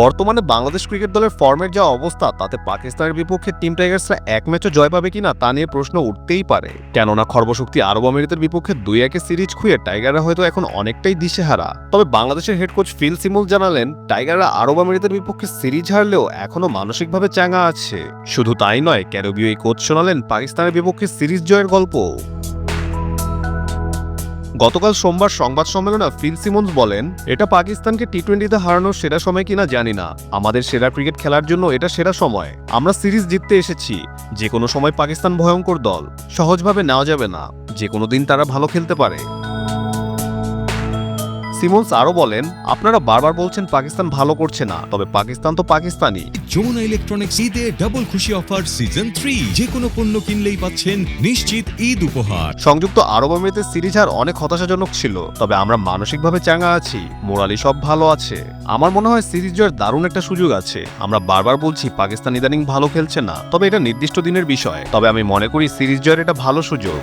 বর্তমানে বাংলাদেশ ক্রিকেট দলের ফর্মের যা অবস্থা, তাতে পাকিস্তানের বিপক্ষে টিম টাইগার্সরা এক ম্যাচও জয় পাবে কিনা তা নিয়ে প্রশ্ন উঠতেই পারে। কেননা খর্বশক্তি আরব আমিরাতের বিপক্ষে দুই একে সিরিজ খুঁয়ে টাইগাররা হয়তো এখন অনেকটাই দিশেহারা। তবে বাংলাদেশের হেড কোচ ফিল সিমুল জানালেন, টাইগাররা আরব আমিরাতের বিপক্ষে সিরিজ হারলেও এখনও মানসিকভাবে চাঙ্গা আছে। শুধু তাই নয় ক্যারোবিও এই কোচ শোনালেন, পাকিস্তানের বিপক্ষে সিরিজ জয়ের গল্প গতকাল সোমবার সংবাদ সম্মেলনে ফিল সিমন্স বলেন, এটা পাকিস্তানকে টি টোয়েন্টিতে হারানোর সেরা সময় কিনা জানি না। আমাদের সেরা ক্রিকেট খেলার জন্য এটা সেরা সময়। আমরা সিরিজ জিততে এসেছি। যে কোনো সময় পাকিস্তান ভয়ঙ্কর দল। সহজভাবে নেওয়া যাবে না। যে কোনো দিন তারা ভালো খেলতে পারে। সিমন্স আরও বলেন আপনারা বারবার বলছেন পাকিস্তান ভালো করছে না তবে পাকিস্তান তো পাকিস্তানি যমুনা ইলেকট্রনিক্স ঈদে ডাবল খুশি অফার সিজন থ্রি যে কোনো পণ্য কিনলেই পাচ্ছেন নিশ্চিত ঈদ উপহার। সংযুক্ত আরব আমিরাতের সিরিজ হার অনেক হতাশাজনক ছিল তবে আমরা মানসিকভাবে চাঙ্গা আছি মোরালি সব ভালো আছে। আমার মনে হয় সিরিজ জয়ের দারুণ একটা সুযোগ আছে আমরা বারবার বলছি পাকিস্তান ইদানিং ভালো খেলছে না তবে এটা নির্দিষ্ট দিনের বিষয় তবে আমি মনে করি সিরিজ জয়ের এটা ভালো সুযোগ।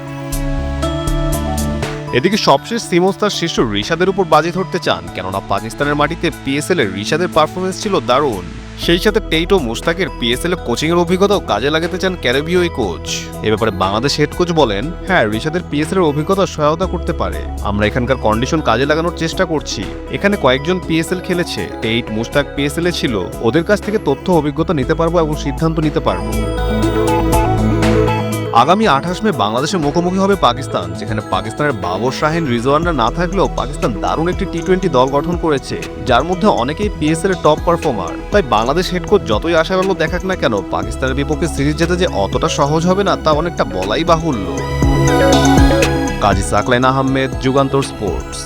এদিকে সবশেষ সিমোস তার শিশু রিশাদের উপর বাজি ধরতে চান, কেননা পাকিস্তানের মাটিতে পিএসএল এর রিশাদের পারফরমেন্স ছিল দারুণ। সেই সাথে টেইটো মুস্তাকের পিএসএল কোচিং এর অভিজ্ঞতাও কাজে লাগাতে চান ক্যারেবিও এই কোচ এ ব্যাপারে বাংলাদেশ হেড কোচ বলেন হ্যাঁ রিশাদের পিএসএল এর অভিজ্ঞতা সহায়তা করতে পারে। আমরা এখানকার কন্ডিশন কাজে লাগানোর চেষ্টা করছি। এখানে কয়েকজন পিএসএল খেলেছে। টেইট মুস্তাক পিএসএল এ ছিল। ওদের কাছ থেকে তথ্য অভিজ্ঞতা নিতে পারব এবং সিদ্ধান্ত নিতে পারব। আগামী আঠাশ মে বাংলাদেশের মুখোমুখি হবে পাকিস্তান, যেখানে পাকিস্তানের বাবর শাহিন, রিজওয়ানরা না থাকলেও পাকিস্তান দারুণ একটি টি টোয়েন্টি দল গঠন করেছে, যার মধ্যে অনেকেই পিএসএল এর টপ পারফর্মার তাই বাংলাদেশ হেড কোচ যতই আশাবাল্য দেখাক না কেন, পাকিস্তানের বিপক্ষে সিরিজ জেতে যে অতটা সহজ হবে না, তা অনেকটা বলাই বাহুল্য। কাজী সাকলাইন আহমেদ, যুগান্তর স্পোর্টস।